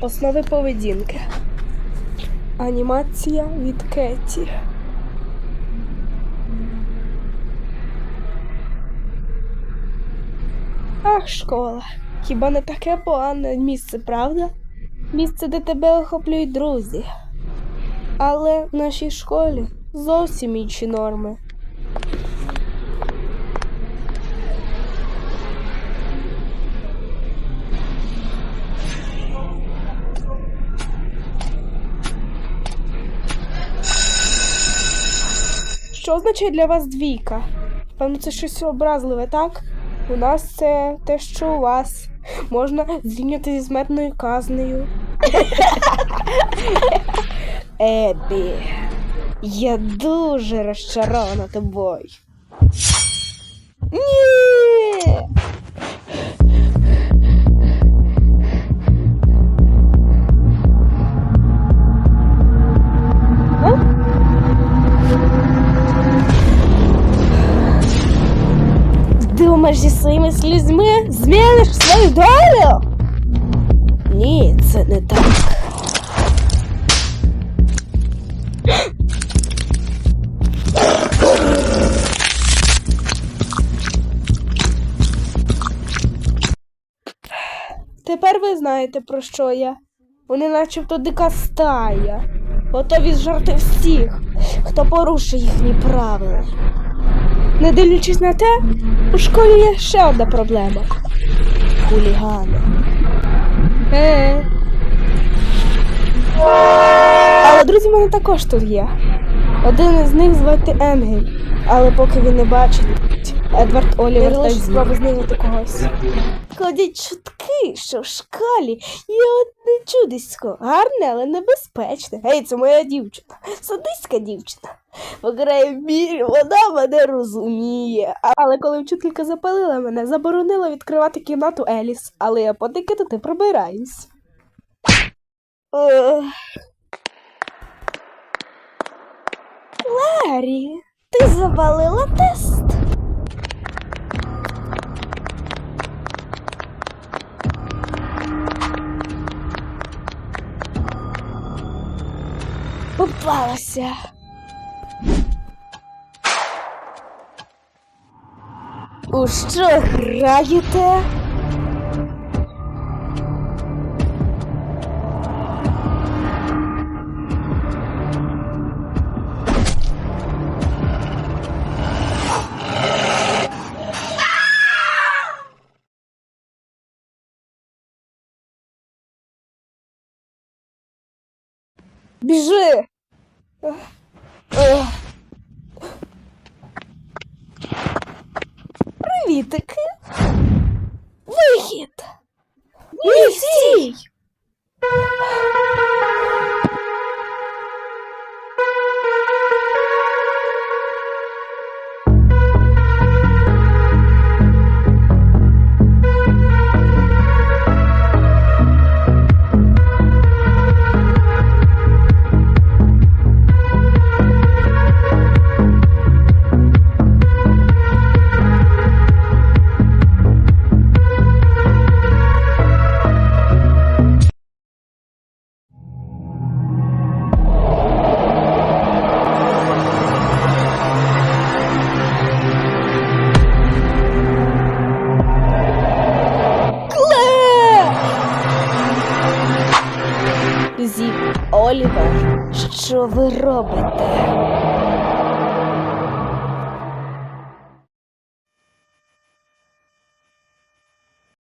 Основи поведінки. Анімація від Кеті. Ах, школа. Хіба не таке погане місце, правда? Місце, де тебе охоплюють друзі. Але в нашій школі зовсім інші норми. Що означає для вас двійка? Певно, це щось образливе, так? У нас це те, що у вас. Можна зрівняти зі смертною казнею. Ебі, я дуже розчарована тобою. Думаєш, зі своїми слізьми зміниш свою долю? Ні, це не так. Тепер ви знаєте, про що я. Вони начебто дика стая, готові зжарти всіх, хто порушує їхні правила. Не дивлячись на те, у школі є ще одна проблема. Хулігани. Е. Але друзі в мене також тут є. Один із них звати Енгель, але поки він не бачить, Едвард Олівер теж спроби знайти когось. Ходять чутки, що в школі є одне чудисько, гарне, але небезпечне. Гей, це моя дівчина, садиська дівчина. В біль, вона мене розуміє. Але коли вчителька запалила мене, заборонила відкривати кімнату Еліс, але я потики туди пробираюсь. Ех. Ларі, ти завалила тест. Попалася. У що граєте? Біжи. Ех. Привітики. Олівер, що ви робите?